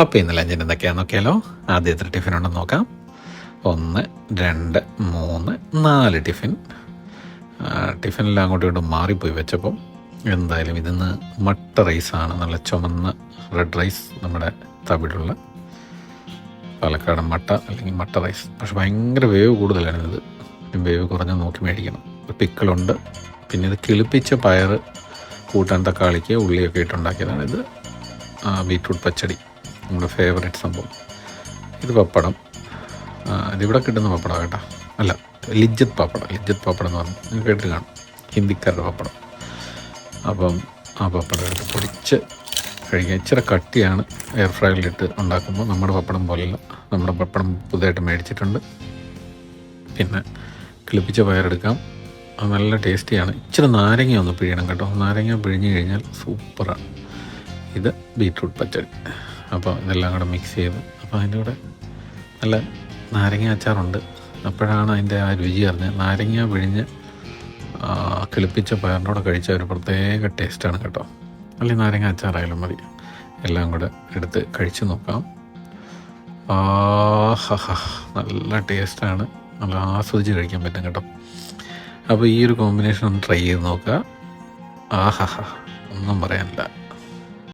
അപ്പോൾ ഇന്ന് ലഞ്ചിന് എന്തൊക്കെയാണെന്ന് നോക്കിയാലോ? ആദ്യത്തെ ടിഫിൻ ഉണ്ടെന്ന് നോക്കാം. ഒന്ന് രണ്ട് മൂന്ന് നാല് ടിഫിൻ. ടിഫിനെല്ലാം അങ്ങോട്ടും ഇങ്ങോട്ടും മാറിപ്പോയി വെച്ചപ്പോൾ എന്തായാലും ഇതിന്ന് മട്ട റൈസാണ് നല്ല ചുമന്ന റെഡ് റൈസ് നമ്മുടെ തവിടുള്ള പാലക്കാടൻ മട്ട അല്ലെങ്കിൽ മട്ട റൈസ് പക്ഷെ ഭയങ്കര വേവ് കൂടുതലാണ് ഇത്. വേവ് കുറഞ്ഞ് നോക്കി മേടിക്കണം. പിക്കിളുണ്ട് പിന്നെ ഇത് കിളിപ്പിച്ച പയർ കൂട്ടാൻ തക്കാളിക്ക് ഉള്ളിയൊക്കെ ഇട്ടുണ്ടാക്കിയതാണ് ഇത്. ബീറ്റ്റൂട്ട് പച്ചടി. നമ്മുടെ ഫേവറേറ്റ് സംഭവം. ഇത് പപ്പടം. ഇതിവിടെ കിട്ടുന്ന പപ്പടം കേട്ടോ. അല്ല ലിജ്ജത്ത് പപ്പടം. ലിജ്ജത്ത് പപ്പടം എന്ന് പറഞ്ഞു നിങ്ങൾ കേട്ടിട്ട് കാണും. ഹിന്ദിക്കാരുടെ പപ്പടം. അപ്പം ആ പപ്പടം എടുത്ത് പൊടിച്ച് കഴിക്കാൻ ഇച്ചിരി കട്ടിയാണ് എയർ ഫ്രൈയിലിട്ട് ഉണ്ടാക്കുമ്പോൾ നമ്മുടെ പപ്പടം പോലെയല്ല. നമ്മുടെ പപ്പടം പുതുതായിട്ട് മേടിച്ചിട്ടുണ്ട്. പിന്നെ കിളിപ്പിച്ച പയറെടുക്കാം. അത് നല്ല ടേസ്റ്റിയാണ്. ഇച്ചിരി നാരങ്ങ ഒന്ന് പിഴിയണം കേട്ടോ. നാരങ്ങ പിഴിഞ്ഞ് കഴിഞ്ഞാൽ സൂപ്പറാണ്. ഇത് ബീറ്റ്റൂട്ട് പച്ചടി. അപ്പോൾ ഇതെല്ലാം കൂടെ മിക്സ് ചെയ്ത്. അപ്പോൾ അതിന്റെ കൂടെ നല്ല നാരങ്ങ അച്ചാറുണ്ട്. അപ്പോഴാണ് അതിന്റെ ആ രുചി അറിഞ്ഞത്. നാരങ്ങ പിഴിഞ്ഞ് കിളിപ്പിച്ച പയറിന്റെ കൂടെ കഴിച്ച ഒരു പ്രത്യേക ടേസ്റ്റാണ് കേട്ടോ. അല്ലെങ്കിൽ നാരങ്ങ അച്ചാറായാലും മതി. എല്ലാം കൂടെ എടുത്ത് കഴിച്ച് നോക്കാം. നല്ല ടേസ്റ്റാണ് നല്ല ആസ്വദിച്ച് കഴിക്കാൻ പറ്റും കേട്ടോ. അപ്പോൾ ഈ ഒരു കോമ്പിനേഷൻ ഒന്ന് ട്രൈ ചെയ്ത് നോക്കുക. ആഹാ ഒന്നും പറയാനില്ല.